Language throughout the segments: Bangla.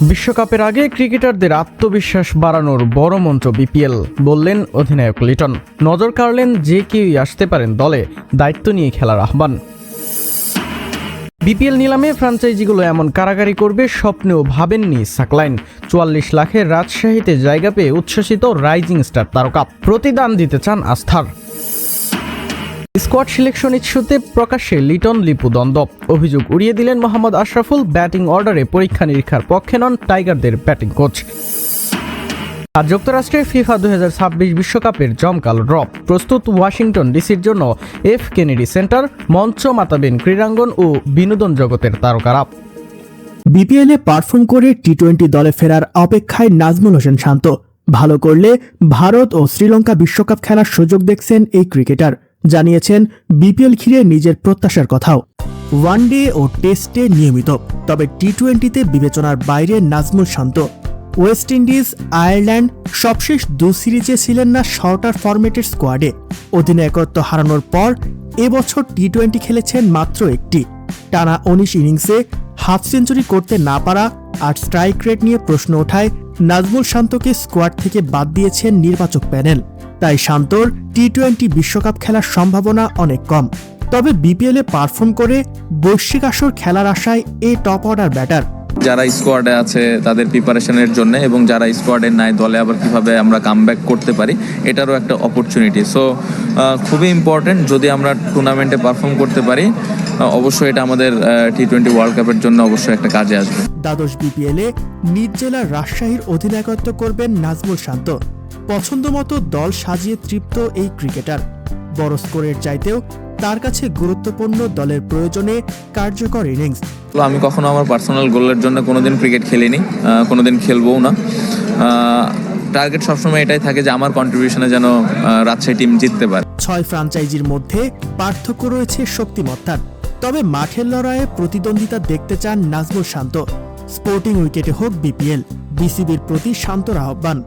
বিশ্বকাপের আগে ক্রিকেটারদের আত্মবিশ্বাস বাড়ানোর বড় মন্ত্র বিপিএল, বললেন অধিনায়ক লিটন। নজর কাড়লেন যে কেউই আসতে পারেন দলে, দায়িত্ব নিয়ে খেলার আহ্বান। বিপিএল নিলামে ফ্র্যাঞ্চাইজিগুলো এমন কারাগারি করবে স্বপ্নেও ভাবেননি সাকলাইন। চুয়াল্লিশ লাখের রাজশাহীতে জায়গা পেয়ে উচ্ছ্বসিত রাইজিং স্টার তারকা। প্রতিদান দিতে চান আস্থার। স্কোয়াড সিলেকশন ইস্যুতে প্রকাশ্যে লিটন লিপু দ্বন্দ্ব। অভিযোগ উড়িয়ে দিলেন মোহাম্মদ আশরাফুল, ব্যাটিং অর্ডারে পরীক্ষা নিরীক্ষার পক্ষে নন টাইগারদের ব্যাটিং কোচ। আর যুক্তরাষ্ট্রে ফিফা দুই বিশ্বকাপের জমকাল ড্র। প্রস্তুত ওয়াশিংটন ডিসির জন্য এফ কেনেডি সেন্টার, মঞ্চ মাতাবেন ক্রীড়াঙ্গন ও বিনোদন জগতের তারকারা। বিপিএলে পারফর্ম করে টি টোয়েন্টি দলে ফেরার অপেক্ষায় নাজমুল হোসেন শান্ত। ভালো করলে ভারত ও শ্রীলঙ্কা বিশ্বকাপ খেলার সুযোগ দেখছেন এই ক্রিকেটার। জানিয়েছেন বিপিএল ঘিরে নিজের প্রত্যাশার কথাও। ওয়ানডে ও টেস্টে নিয়মিত, তবে টি টোয়েন্টিতে বিবেচনার বাইরে Nazmul Shanto. West Indies, Ireland সবশেষ দু সিরিজে ছিলেন না শর্টার ফরম্যাটের স্কোয়াডে। অধিনায়কত্ব হারানোর পর এবছর টি টোয়েন্টি খেলেছেন মাত্র একটি। টানা উনিশ ইনিংসে হাফ সেঞ্চুরি করতে না পারা আর স্ট্রাইক রেট নিয়ে প্রশ্ন ওঠায় নাজমুল শান্তকে স্কোয়াড থেকে বাদ দিয়েছেন নির্বাচক প্যানেল। তাই শান্তর টি টোয়েন্টি বিশ্বকাপ খেলার সম্ভাবনা অনেক কম। তবে বিপিএলে পারফর্ম করে বৈশ্বিক আসর খেলার আশায় এ টপ অর্ডার ব্যাটার যারা স্কোয়াডে আছে তাদের প্রিপারেশনের জন্য এবং যারা স্কোয়াডে নাই দলে আবার কীভাবে আমরা কামব্যাক করতে পারি এটারও একটা অপরচুনিটি সো খুবই ইম্পর্টেন্ট যদি আমরা টুর্নামেন্টে পারফর্ম করতে পারি অবশ্যই এটা আমাদের টি টোয়েন্টি ওয়ার্ল্ড কাপের জন্য অবশ্যই একটা কাজে আসবে। দ্বাদশ বিপিএলে নিজ জেলার রাজশাহীর অধিনায়কত্ব করবেন নাজমুল শান্ত। পছন্দমতো দল সাজিয়ে তৃপ্ত এই ক্রিকেটার। বড় স্কোরের চাইতেও তার কাছে গুরুত্বপূর্ণ দলের প্রয়োজনে কার্যকর ইনিংস। আমি কখনো আমার পার্সোনাল গোলের জন্য কোনোদিন ক্রিকেট খেলিনি কোনোদিন খেলবও না। টার্গেট সবসময় এটাই থাকে যে আমার কন্ট্রিবিউশনে যেন রাজশাহী টিম জিততে পারে। ছয় ফ্রাঞ্চাইজির মধ্যে পার্থক্য রয়েছে শক্তিমত্তার। তবে মাঠের লড়াইয়ে প্রতিদ্বন্দ্বিতা দেখতে চান নাজমুল শান্ত। স্পোর্টিং উইকেটে হোক বিপিএল বিসিবির প্রতি শান্তর আহ্বান।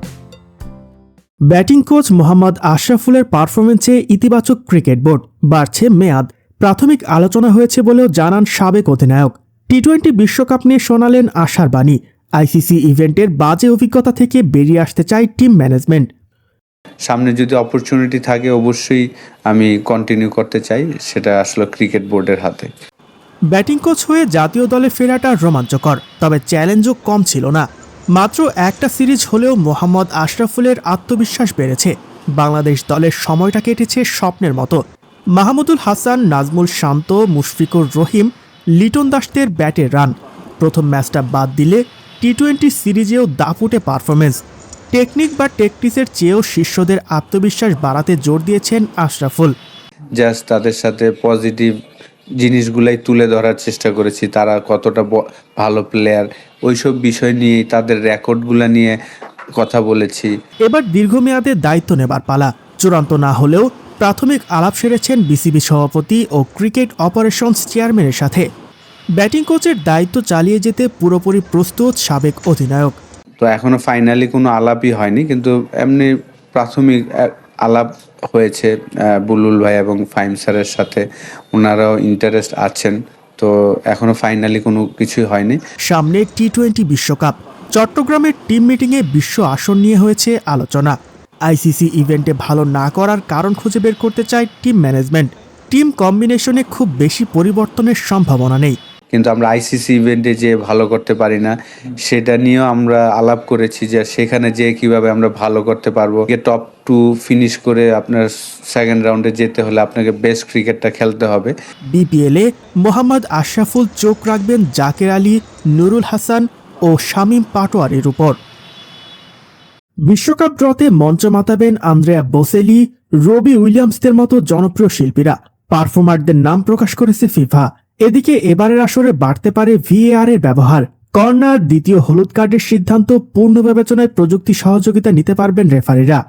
ব্যাটিং কোচ মোহাম্মদ আশরাফুলের পারফরমেন্সে ইতিবাচক ক্রিকেট বোর্ড বাড়ছে মেয়াদ। প্রাথমিক আলোচনা হয়েছে বলেও জানান সাবেক অধিনায়ক। টি টোয়েন্টি বিশ্বকাপ নিয়ে শোনালেন আশার বাণী। আইসিসি ইভেন্টের বাজে অভিজ্ঞতা থেকে বেরিয়ে আসতে চায় টিম ম্যানেজমেন্ট। সামনে যদি অপরচুনিটি থাকে অবশ্যই আমি কন্টিনিউ করতে চাই। সেটা আসলে ক্রিকেট বোর্ডের হাতে। ব্যাটিং কোচ হয়ে জাতীয় দলে ফেরাটা রোমাঞ্চকর তবে চ্যালেঞ্জও কম ছিল না। মাত্র একটা সিরিজ হলেও মোহাম্মদ আশরাফুলের আত্মবিশ্বাস বেড়েছে। বাংলাদেশ দলের সময়টা কেটেছে স্বপ্নের মতো। মাহমুদুল হাসান, নাজমুল শান্ত, মুশফিকুর রহিম, লিটন দাসদের ব্যাটে রান। প্রথম ম্যাচটা বাদ দিলে টি টোয়েন্টি সিরিজেও দাপুটে পারফরমেন্স টেকনিক বা টেকটিসের চেয়েও শিষ্যদের আত্মবিশ্বাস বাড়াতে জোর দিয়েছেন আশরাফুল। জাস্ট তাদের সাথে পজিটিভ জিনিসগুলাই তুলে ধরার চেষ্টা করেছি তারা কতটা ভালো প্লেয়ার ওইসব বিষয় নিয়ে তাদের রেকর্ডগুলো নিয়ে কথা বলেছি। এবার দীর্ঘমেয়াদে দায়িত্ব নেবার পালা চূড়ান্ত না হলেও প্রাথমিক আলাপ সেরেছেন বিসিবি সভাপতি ও ক্রিকেট অপারেশনস চেয়ারম্যানের সাথে। ব্যাটিং কোচের দায়িত্ব চালিয়ে যেতে পুরোপুরি প্রস্তুত সাবেক অধিনায়ক। তো এখনও ফাইনালি কোনো আলাপই হয়নি কিন্তু এমনি প্রাথমিক আলাপ হয়েছে বুলুল ভাই এবং ফাইম স্যারের সাথে। ওনারাও ইন্টারেস্ট আছেন তো এখনও ফাইনালি কোনো কিছুই হয়নি। সামনে টি টোয়েন্টি বিশ্বকাপ। চট্টগ্রামের টিম মিটিংয়ে বিশ্ব আসন নিয়ে হয়েছে আলোচনা। আইসিসি ইভেন্টে ভালো না করার কারণ খুঁজে বের করতে চায় টিম ম্যানেজমেন্ট টিম কম্বিনেশনে খুব বেশি পরিবর্তনের সম্ভাবনা নেই। কিন্তু আমরা আইসিসি ইভেন্টে যে ভালো করতে পারি না সেটা নিয়েও আমরা আলাপ করেছি যে সেখানে যে কীভাবে আমরা ভালো করতে পারব। টপ টু ফিনিশ করে আপনার সেকেন্ড রাউন্ডে যেতে হলে আপনাকে বেস্ট ক্রিকেটটা খেলতে হবে। বিপিএলে মোহাম্মদ আশরাফুল চোখ রাখবেন জাকের আলী, নুরুল হাসান ও শামীম পাটোয়ারের উপর। বিশ্বকাপ ড্রতে মঞ্চ মাতাবেন আন্দ্রেয়া বোসেলি, রবি উইলিয়ামসদের মতো জনপ্রিয় শিল্পীরা। পারফর্মারদের নাম প্রকাশ করেছে ফিফা। এদিকে এবারের আসরে বাড়তে পারে ভিএআর এর ব্যবহার। কর্নার দ্বিতীয় হলুদ কার্ডের সিদ্ধান্ত পূর্ণ বিবেচনায় প্রযুক্তি সহযোগিতা নিতে পারবেন রেফারিরা।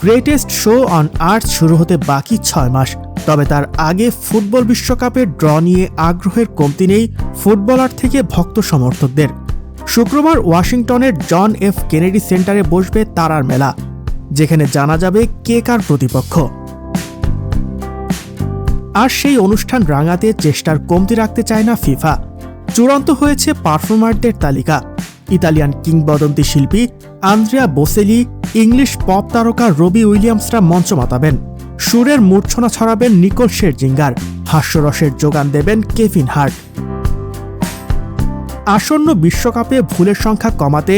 গ্রেটেস্ট শো অন আর্থ শুরু হতে বাকি ছয় মাস। তবে তার আগে ফুটবল বিশ্বকাপের ড্র নিয়ে আগ্রহের কমতি নেই ফুটবলার থেকে ভক্ত সমর্থকদের। শুক্রবার ওয়াশিংটনের জন এফ কেনেডি সেন্টারে বসবে তারার মেলা, যেখানে জানা যাবে কে কার প্রতিপক্ষ। আর সেই অনুষ্ঠান রাঙাতে চেষ্টার কমতি রাখতে চায় না ফিফা। চূড়ান্ত হয়েছে পারফর্মারদের তালিকা। ইতালিয়ান কিংবদন্তি শিল্পী আন্দ্রিয়া বোসেলি, ইংলিশ পপ তারকা রবি উইলিয়ামসরা মঞ্চ মাতাবেন। সুরের মূর্ছনা ছড়াবেন নিকোল শেরজিঙ্গার। হাস্যরসের যোগান দেবেন কেভিন হার্ট। আসন্ন বিশ্বকাপে ভুলের সংখ্যা কমাতে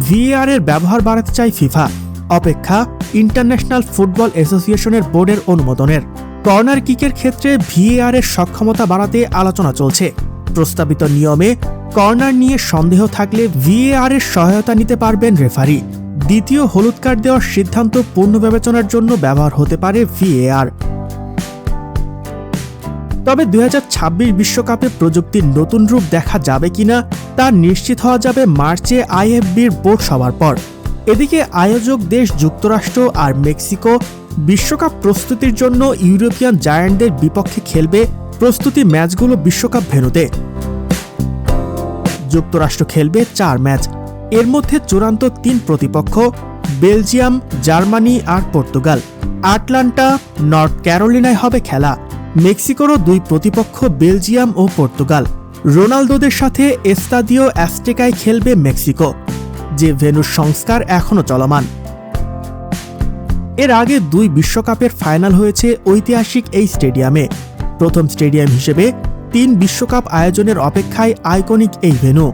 ভিএআর এর ব্যবহার বাড়াতে চায় ফিফা। অপেক্ষা ইন্টারন্যাশনাল ফুটবল অ্যাসোসিয়েশনের বোর্ডের অনুমোদনের। কর্নার কিকের ক্ষেত্রে ভিএআর এর সক্ষমতা বাড়াতে আলোচনা চলছে। প্রস্তাবিত নিয়মে কর্নার নিয়ে সন্দেহ থাকলে ভিএআর এর সহায়তা নিতে পারবেন রেফারি। দ্বিতীয় হলুদ কার্ড দেওয়ার সিদ্ধান্ত পূর্ণ বিবেচনার জন্য ব্যবহার হতে পারে ভিএআর। তবে দুই বিশ্বকাপে প্রযুক্তির নতুন রূপ দেখা যাবে কিনা তা নিশ্চিত হওয়া যাবে মার্চে আইএফবির বোর্ড সভার পর। এদিকে আয়োজক দেশ যুক্তরাষ্ট্র আর মেক্সিকো বিশ্বকাপ প্রস্তুতির জন্য ইউরোপিয়ান জায়ান্টদের বিপক্ষে খেলবে প্রস্তুতি ম্যাচগুলো বিশ্বকাপ ভেন্যুতে যুক্তরাষ্ট্র খেলবে চার ম্যাচ। এর মধ্যে চূড়ান্ত তিন প্রতিপক্ষ বেলজিয়াম, জার্মানি আর পর্তুগাল। আটলান্টা, নর্থ ক্যারোলিনায় হবে খেলা। মেক্সিকোরও দুই প্রতিপক্ষ বেলজিয়াম ও পর্তুগাল। রোনালদোদের সাথে এস্তাদিও অ্যাস্টেকায় খেলবে মেক্সিকো। যে ভেন্যুর সংস্কার এখনও চলমান। এর আগে দুই বিশ্বকাপের ফাইনাল হয়েছে ঐতিহাসিক এই স্টেডিয়ামে। প্রথম স্টেডিয়াম হিসেবে তিন বিশ্বকাপ আয়োজনের অপেক্ষায় আইকনিক এই ভেন্যু।